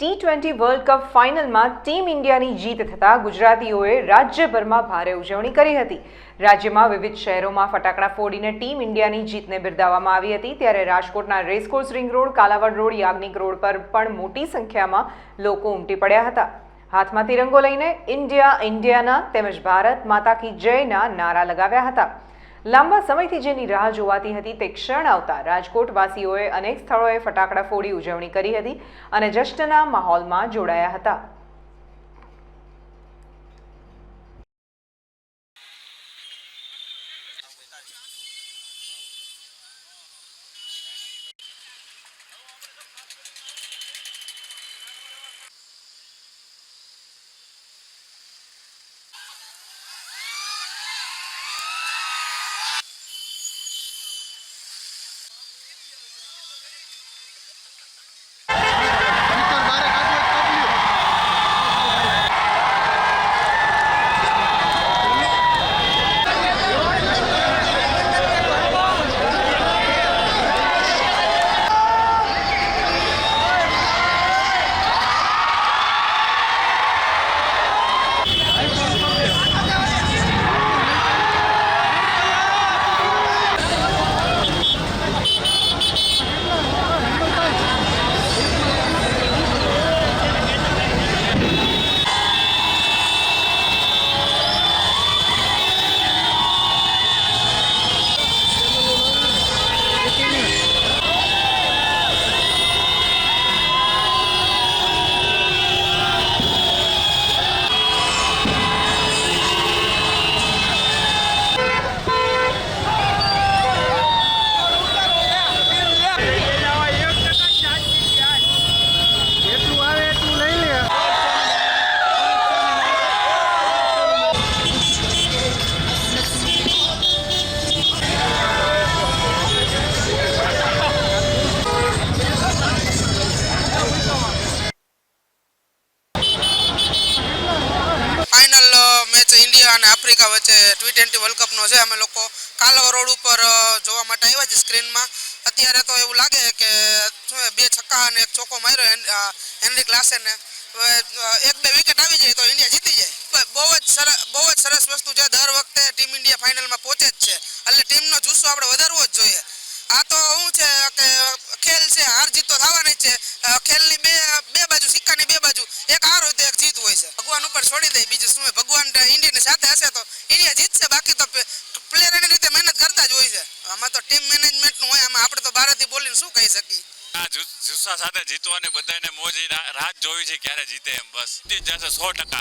T twenty world cup ફાઇનલમાં team ઇન્ડિયાની જીત થતાં ગુજરાતીઓએ રાજ્યભરમાં ભારે ઉજવણી કરી હતી. રાજ્યમાં વિવિધ શહેરોમાં ફટાકડા ફોડીને ટીમ ઇન્ડિયાની જીતને બિરદાવવામાં આવી હતી. ત્યારે રાજકોટના racecourse ring road Kalavad road Yagnik road પર પણ મોટી સંખ્યામાં લોકો ઉમટી પડ્યા હતા. હાથમાં તિરંગો લઈને ઇન્ડિયા ઇન્ડિયાના તેમજ ભારત માતા કી જયના નારા લગાવ્યા હતા. લાંબા સમયથી જેની રાહ જોવાતી હતી તે ક્ષણ આવતા રાજકોટવાસીઓએ અનેક સ્થળોએ ફટાકડા ફોડી ઉજવણી કરી હતી અને જશ્નના માહોલમાં જોડાયા હતા. અને છે ટી ટ્વેન્ટી વર્લ્ડ કપનો છે. અમે લોકો કાલવા રોડ ઉપર જોવા માટે આવ્યા છીએ સ્ક્રીનમાં. અત્યારે તો એવું લાગે કે બે છક્કા અને એક ચોકો માર્યો હેનરી ક્લાસેને એક બે વિકેટ આવી જાય તો ઇન્ડિયા જીતી જાય. બહુ જ સરસ બહુ જ સરસ વસ્તુ છે. દર વખતે ટીમ ઇન્ડિયા ફાઇનલમાં પહોંચે જ છે. એટલે ટીમનો જુસ્સો આપણે વધારવો જ જોઈએ. આ તો શું છે કે, ખેલ છે, હાર જીત તો થવાની છે. ખેલની બે બે બાજુ બે બાજુ. એક હાર હોય તો એક જીત હોય છે. ભગવાન ઉપર છોડી દે, બીજું શું ભગવાન ઇન્ડિયાની સાથે હશે તો ઇન્ડિયા જીતશે, બાકી તો પ્લેયર એની રીતે મહેનત કરતા જ હોય છે. આમાં તો ટીમ મેનેજમેન્ટનું હોય, આમાં આપણે તો બહારથી બોલીને શું કહી શકીએ? જુસ્સા સાથે જીતવાની બધાને મોજ રાત જોવી છે ક્યારે જીતે એમ બસ. જીતી જશે સો ટકા.